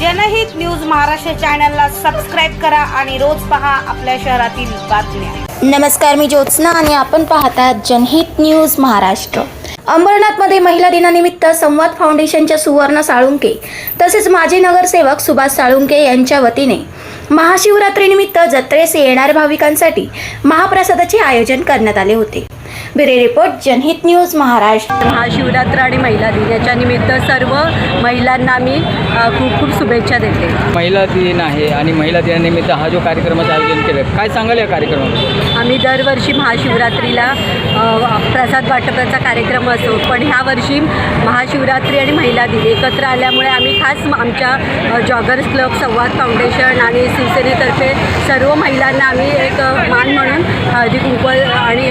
जनहित न्यूज महाराष्ट्र चॅनलला सबस्क्राईब करा आणि रोज पहा आपल्या शहरातील बातम्या. नमस्कार मी ज्योत्स्ना आणि आपण पाहतात जनहित न्यूज महाराष्ट्र. अंबरनाथमध्ये महिला दिनानिमित्त संवाद फाउंडेशनच्या सुवर्ण साळुंके तसेच माजी नगरसेवक सुभाष साळुंके यांच्या वतीने महाशिवरात्रीनिमित्त जत्रेस येणाऱ्या भाविकांसाठी महाप्रसादाचे आयोजन करण्यात आले होते. Bureau report Janhit news Maharashtra. Mahashivratri आणि महिला दिन याच्या निमित्त सर्व महिलांना मी खूप खूप शुभेच्छा देते. महिला दिन आहे आणि महिला दिनानिमित्त हा जो कार्यक्रमाचं आयोजन केलं काय सांगाल या कार्यक्रमात? आम्ही दरवर्षी महाशिवरात्रीला प्रसाद वाटपाचा कार्यक्रम असतो पण ह्या वर्षी महाशिवरात्री आणि महिला दिन एकत्र आल्यामुळे आम्ही खास आमच्या जॉगर्स क्लब संवाद फाउंडेशन आणि शिवसेनेतर्फे सर्व महिलांना आम्ही एक मान म्हणून हळदी कुंकू आणि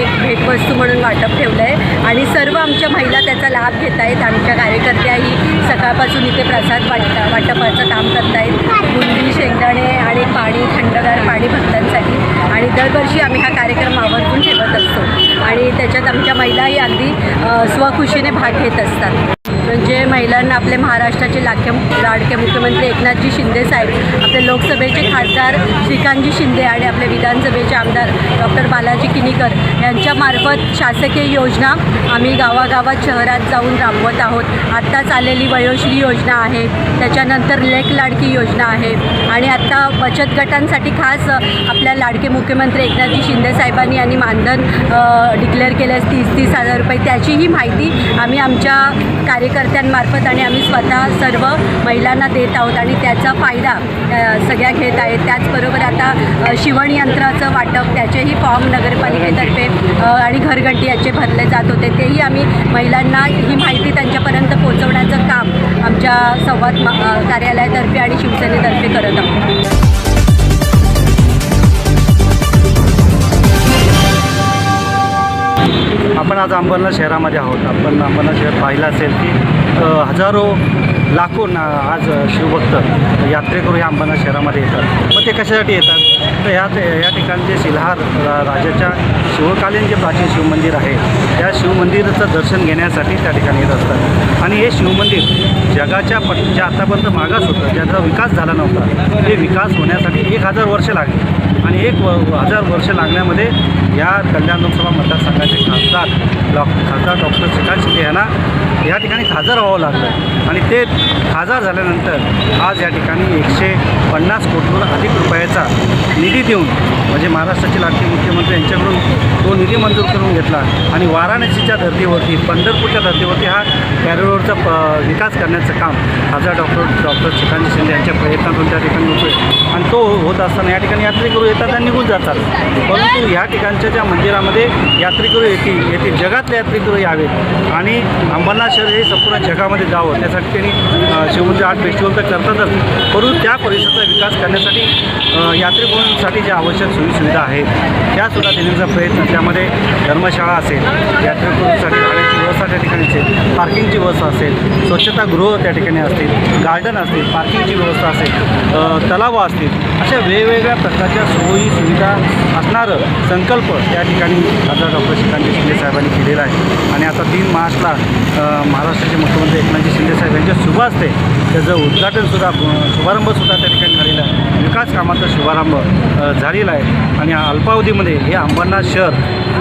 वस्तू म्हणून वाटप ठेवलं आहे आणि सर्व आमच्या महिला त्याचा लाभ घेत आहेत आमच्या कार्यकर्त्याही सकाळपासून इथे प्रसाद वाटता वाटपाचं काम करत आहेत बुंदी शेंगदाणे आणि पाणी थंडगार पाणी भक्तांसाठी. आणि दरवर्षी आम्ही हा कार्यक्रम आवर्जून ठेवत असतो. आणि त्याच्यात आमच्या महिलाही अगदी स्वखुशीने भाग घेत असतात. म्हणजे महिलांना आपले महाराष्ट्राचे लाख्य लाडके मुख्यमंत्री एकनाथजी शिंदे साहेब आपले लोकसभेचे खासदार श्रीकांतजी शिंदे आणि आपले विधानसभेचे आमदार डॉक्टर बालाजी किनीकर यांच्यामार्फत शासकीय योजना आम्ही गावागावात शहरात जाऊन राबवत आहोत. आत्ताच आलेली वयोश्री योजना आहे त्याच्यानंतर लेख लाडकी योजना आहे आणि आत्ता बचत गटांसाठी खास आपल्या लाडके मुख्यमंत्री एकनाथजी शिंदे साहेबांनी आणि मानधन डिक्लेअर केल्यास तीस तीस हजार रुपये. त्याचीही माहिती आम्ही आमच्या कार्यक्रम कार्यकर्त्यांमार्फत आणि आम्ही स्वतः सर्व महिलांना देत आहोत आणि त्याचा फायदा सगळ्या घेत आहेत. त्याचबरोबर आता शिवणयंत्राचं वाटप त्याचेही फॉर्म नगरपालिकेतर्फे आणि घरघंटी याचे भरले जात होते. तेही आम्ही महिलांना ही माहिती त्यांच्यापर्यंत पोहोचवण्याचं काम आमच्या संवाद कार्यालयातर्फे आणि शिवसेनेतर्फे करत आहोत. आपण आज अंबरनाथ शहरामध्ये आहोत. आपण अंबरनाथ शहर पाहिलं असेल की हजारो लाखो ना आज शिवभक्त यात्रेकरू या अंबरनाथ शहरामध्ये येतात. मग ते कशासाठी येतात? तर ह्या या ठिकाणचे शिलहार राजाच्या शिवकालीन जे प्राचीन शिवमंदिर आहे त्या शिवमंदिराचं दर्शन घेण्यासाठी त्या ठिकाणी येत असतात. आणि हे शिवमंदिर जगाच्या पट जे आतापर्यंत मागास होतं ज्याचा विकास झाला नव्हता ते विकास होण्यासाठी एक हजार वर्ष लागली. आणि एक व हजार वर्ष लागण्यामध्ये या कल्याण लोकसभा मतदारसंघाचे खासदार डॉ खासदार डॉक्टर श्रीकांत शिंदे यांना या ठिकाणी खासदार व्हावं लागलं. आणि ते खासदार झाल्यानंतर आज या ठिकाणी एकशे पन्नास कोटीवर अधिक रुपये निधी देऊन म्हणजे महाराष्ट्राचे लाडके मुख्यमंत्री यांच्याकडून तो निधी मंजूर करून घेतला. आणि वाराणसीच्या धर्तीवरती पंढरपूरच्या धर्तीवरती हा कॅरिडोरचा प विकास करण्याचं काम खासदार डॉक्टर डॉक्टर श्रीकांत शिंदे यांच्या प्रयत्नातून त्या ठिकाणी होतोय. आणि तो होत असताना या ठिकाणी यात्रेकरू येतात आणि निघून जातात. परंतु ह्या ठिकाणच्या ज्या मंदिरामध्ये यात्रेकरू येतील येथे जगातले यात्रेकरू यावेत. आणि अंबरनाथ शहर हे संपूर्ण जगामध्ये जावं त्यासाठी त्यांनी शिवमंदिर आर्ट फेस्टिवल तर करतातच. परंतु त्या परिसराचा विकास करण्यासाठी यात्रेकरू साठी ज्या आवश्यक सोयीसुविधा आहेत त्यासुद्धा देण्याचा प्रयत्न त्यामध्ये धर्मशाळा असेल यात्रेकरूंसाठी राहण्याची व्यवस्था त्या ठिकाणी असेल पार्किंगची व्यवस्था असेल स्वच्छतागृह त्या ठिकाणी असतील गार्डन असतील पार्किंगची व्यवस्था असेल तलावं तलाव असतील अशा वेगवेगळ्या प्रकारच्या सोयीसुविधा असणारं संकल्प त्या ठिकाणी खासदार डॉक्टर श्रीकांत शिंदे साहेबांनी केलेला आहे. आणि आता तीन मार्चला महाराष्ट्राचे मुख्यमंत्री एकनाथजी शिंदे साहेब यांच्या शुभ असते त्याचं उद्घाटनसुद्धा शुभारंभसुद्धा त्या ठिकाणी विकास कामाचा शुभारंभ झालेला आहे. आणि अल्पावधीमध्ये हे अंबरनाथ शहर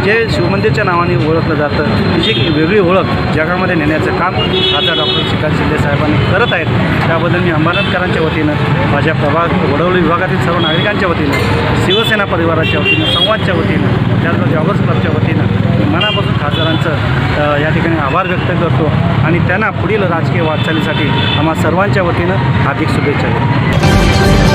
जे शिवमंदिरच्या नावाने ओळखलं जातं तिची एक वेगळी ओळख जगामध्ये नेण्याचं काम खासदार डॉक्टर श्रीकांत शिंदे साहेबांनी करत आहेत. त्याबद्दल मी अंबरनाथकरांच्या वतीनं माझ्या प्रभाग वडवली विभागातील सर्व नागरिकांच्या वतीनं शिवसेना परिवाराच्या वतीनं संवादच्या वतीनं त्याचबरोबर जॉगर्स क्लबच्या वतीनं मी मनापासून खासदारांचं या ठिकाणी आभार व्यक्त करतो. आणि त्यांना पुढील राजकीय वाटचालीसाठी आम्हा सर्वांच्या वतीनं हार्दिक शुभेच्छा देतो.